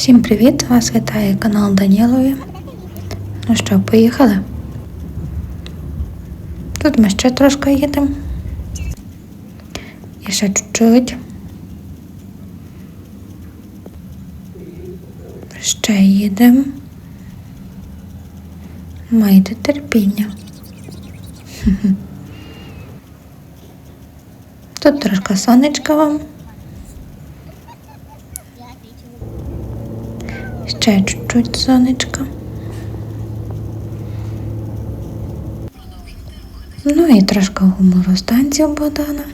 Всім привіт! Вас вітає канал Данілові. Ну що, поїхали? Тут ми ще трошки їдемо. І ще чуть-чуть. Ще їдемо. Майте терпіння. Тут трошки сонечка вам. Ще чуть-чуть сонечка. Ну і трошки гумору з танців Богдана.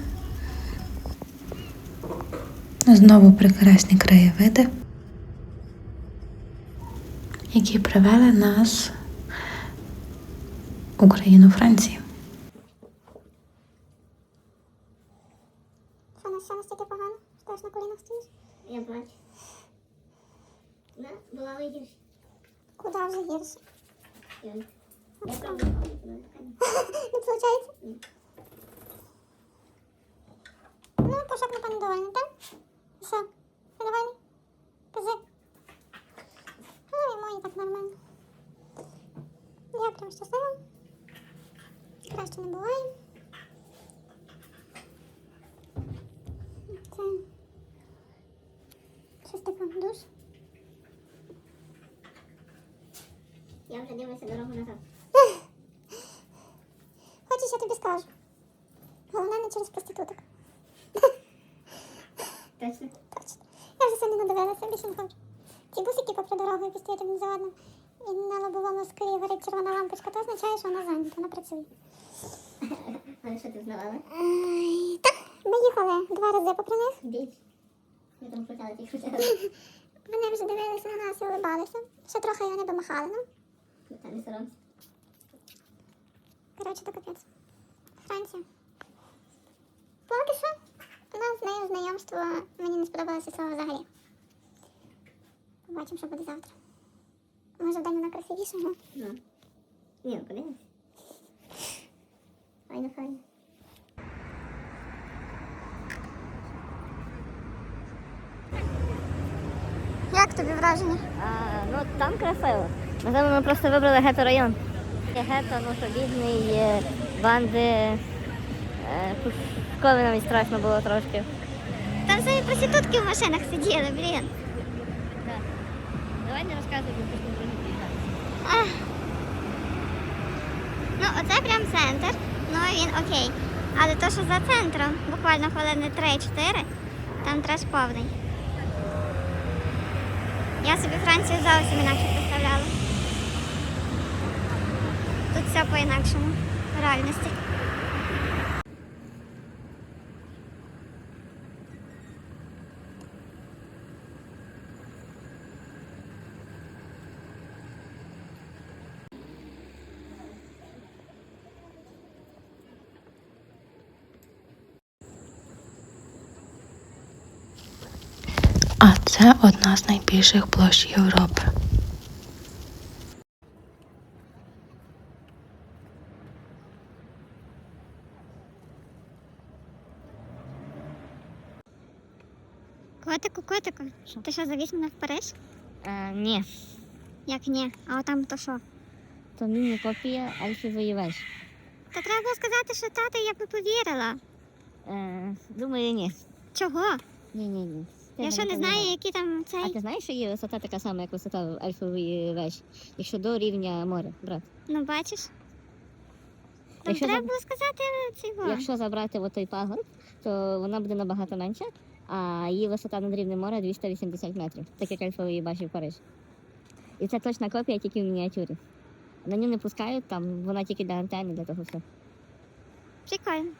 Знову прекрасні краєвиди, які привели нас в Україну Франції. Що на що настільки погано? Що аж на колінах стоїш? Я бачу. Да, бувало і гірше. Куди вже гірше? Ну, не. Виходить? Ну, Пашок, напевно, довольний, так? Що? Ти довольний? Кажи. Ну, і так нормально. Я прям щаслива. Краще не буває. Це... Щось таке, душ. Я вже дивлюся дорогу назад. Хочеш, я тобі скажу. Головне не через проституток. Точно? Точно. Я вже сьогодні надивилася, більше не хочу. Ці бусики попри дорогу, які стоять один за одним, і на лобовому склі горить червона лампочка, то означає, що вона зайнята, вона працює. Але що ти знавала? Ай, Так, ми їхали два рази попри них. Біч. Я там крутила, ті крутила. Вони вже дивилися на нас і улибалися. Ще трохи вони домахали нам. Ну, Там не соромся. Коротше, то капець. Франція. Поки що, у нас з нею знайомство мені не сподобалося слова взагалі. Побачимо, що буде завтра. Може, вдень вона красивіша, ну. Ну. Ні, ну подивимось. Файно, файно. Як тобі враження? А, ну там красиво. Можливо, ми просто вибрали гето-район. Гето, ну що бідний, банди, е, школи нам і страшно було трошки. Там самі проститутки в машинах сиділи, блін. Давай не розказуй, бо не Ну, оце прям центр. Ну він окей. Але то, що за центром, буквально хвилини 3-4, там треш повний. Я собі Францію зовсім інакше представляла. Все по-інакшому в реальності. А це одна з найбільших площ Європи. Котику, ти що завіз мене в Париж? Е, ні, Як ні? А отам то що? то міні-копія Альфівої вежі. Та треба було сказати, що тато я би повірила. Е, думаю, ні. Чого? Ні, ні, ні. Я що не знаю, які там цей. А ти знаєш, що є висота така сама, як висота Альфової вежі? Якщо до рівня моря, брат. Ну бачиш? Там Якщо треба за- було сказати цього. Якщо забрати отой пагорб, то вона буде набагато менша, а її висота над рівнем моря 280 метрів, так як Альфа її бачив Париж. І це точна копія, тільки в мініатюрі. На нього не пускають, там вона тільки для антенни, для того все. Прикольно.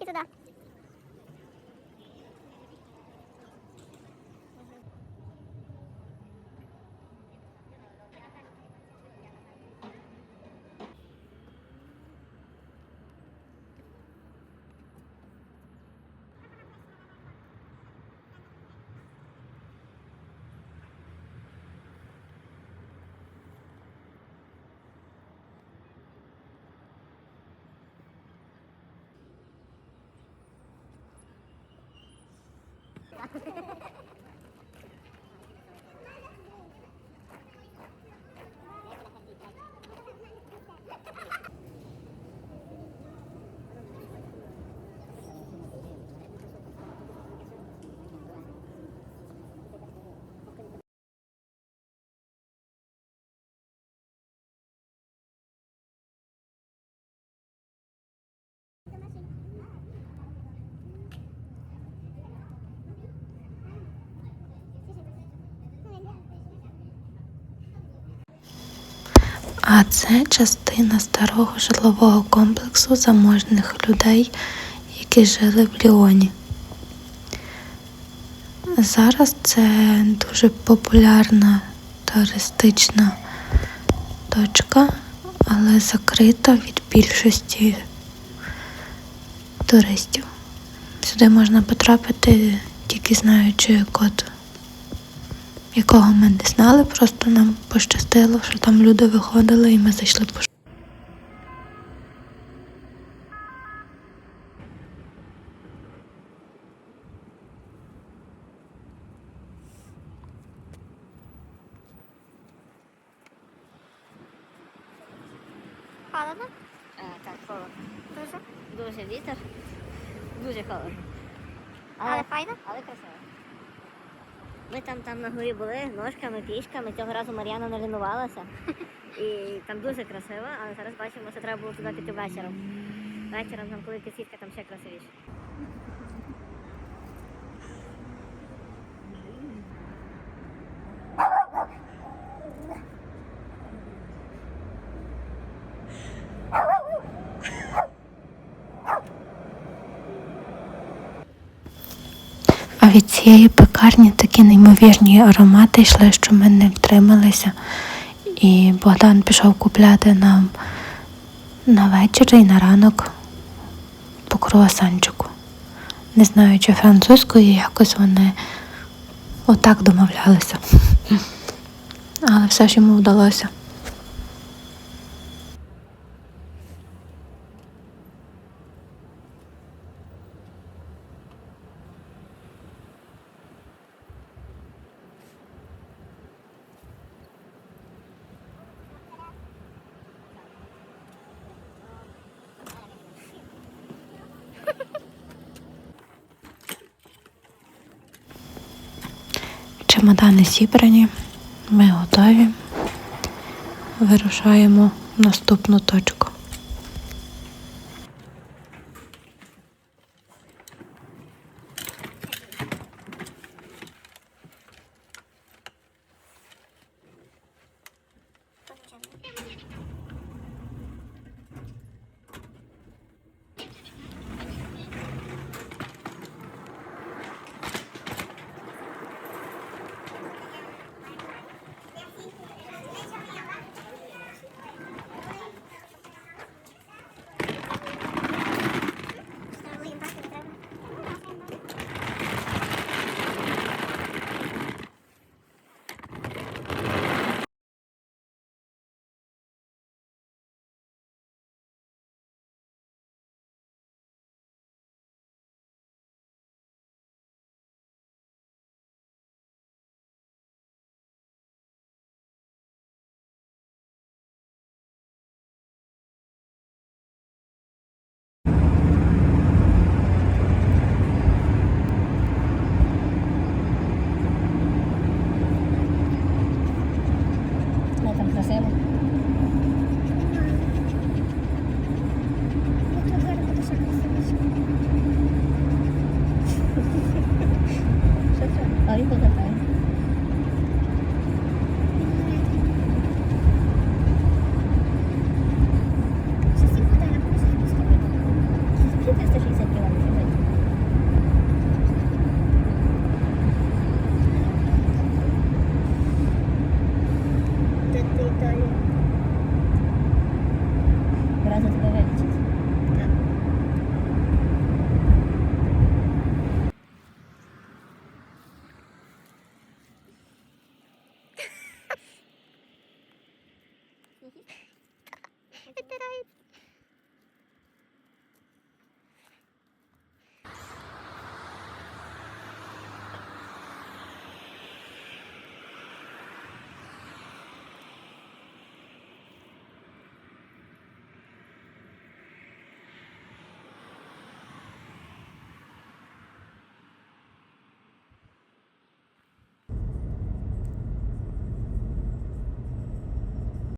І туди. А це частина старого житлового комплексу заможних людей, які жили в Ліоні. Зараз це дуже популярна туристична точка, але закрита від більшості туристів. Сюди можна потрапити тільки знаючи код, якого ми не знали, просто нам пощастило, що там люди виходили і ми зайшли по Холодно? А, так, холодно. Дуже. Дуже вітер. Дуже холодно. Але файно? Але красиво. Ми там, там на горі були ножками, пішками. Цього разу Мар'яна не лінувалася. І там дуже красиво, але зараз бачимо, що треба було туди піти вечором. Вечором там, коли підсвітка, там ще красивіше. Від цієї пекарні такі неймовірні аромати йшли, що ми не втрималися. І Богдан пішов купляти нам на вечір і на ранок по круасанчику. Не знаю, чи французькою якось вони отак домовлялися. Але все ж йому вдалося. Чемодани зібрані, ми готові. Вирушаємо в наступну точку.